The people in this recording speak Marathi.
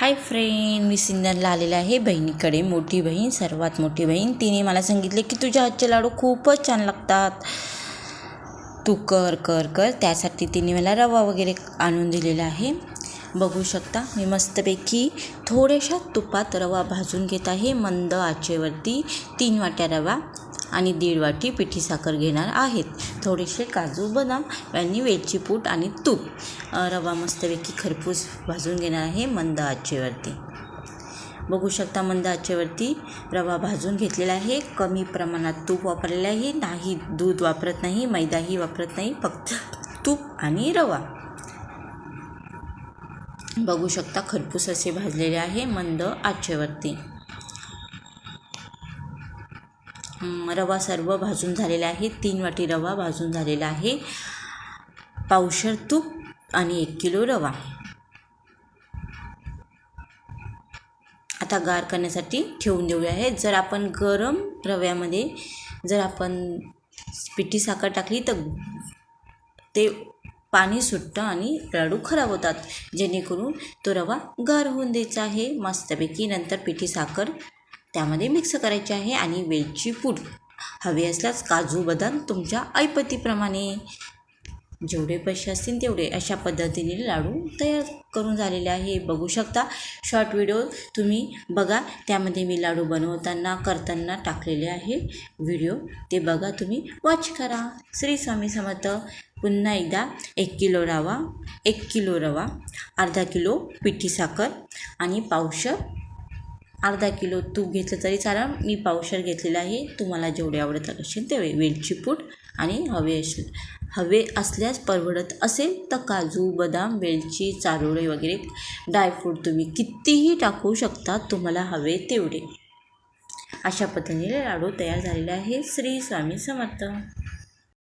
हाय फ्रेंड मी सिंधनला आलेला आहे बहिणीकडे मोठी बहीण सर्वात मोठी बहीण. तिने मला सांगितले की तुझ्या हातचे लाडू खूपच छान लागतात. तू कर कर कर. त्यासाठी तिने मला रवा वगैरे आणून दिलेला आहे. बघू शकता मी मस्तपैकी थोड्याशा तुपात रवा भाजून घेत आहे. मंद आचेवरती तीन वाट्या रवा आणि दीड वाटी पिठी साखर घेणार आहेत. थोडेसे काजू बदाम आणि वेलची पूट आणि तूप रवा मस्तपैकी खरपूस भाजून घेणार आहे मंद आचेवरती. बघू शकता मंद आचेवरती रवा भाजून घेतलेला आहे. कमी प्रमाणात तूप वापरलेलं आहे. नाही दूध वापरत नाही मैदाही वापरत नाही फक्त तूप आणि रवा. बघू शकता खरपूस असे भाजलेले आहे मंद आचेवरती. रवा सर्व भाजून झालेला आहे. तीन वाटी रवा भाजून झालेला आहे. पावशर तूप आणि एक किलो रवा. आता गार करण्यासाठी ठेवून देऊया आहे जर आपण गरम रव्यामध्ये जर आपण पिठी साखर टाकली तर ते पाणी सुटतं आणि लाडू खराब होतात. जेणेकरून तो रवा गार होऊन द्यायचा आहे. मस्तपैकी नंतर पिठी साखर त्यामध्ये मिक्स करायची आहे आणि वेलची पूड. हवे असल्यास काजू बदाम तुमच्या ऐपतीप्रमाणे. जेवढे पैसे असतील तेवढे अशा पद्धतीने लाडू तयार करून झालेले आहे. बघू शकता शॉर्ट व्हिडिओ तुम्ही बघा. त्यामध्ये मी लाडू बनवताना करताना टाकलेले आहे. व्हिडिओ ते बघा तुम्ही. वॉच करा. श्री स्वामी समर्थ. पुन्हा एकदा एक किलो रवा एक किलो रवा अर्धा किलो पिठी साखर आणि पावशर अर्धा किलो तूप घेतलं तरी चालेल. मी पावशर घेतलेलं आहे. तुम्हाला जेवढे आवडत असेल तेवढे. वेलची पूड आणि हवे असेल हवे असल्यास परवडत असेल तर काजू बदाम वेलची चारोळे वगैरे ड्रायफ्रूट तुम्ही कितीही टाकू शकता तुम्हाला हवे तेवढे. अशा पद्धतीने लाडू तयार झालेले आहे. श्री स्वामी समर्थ.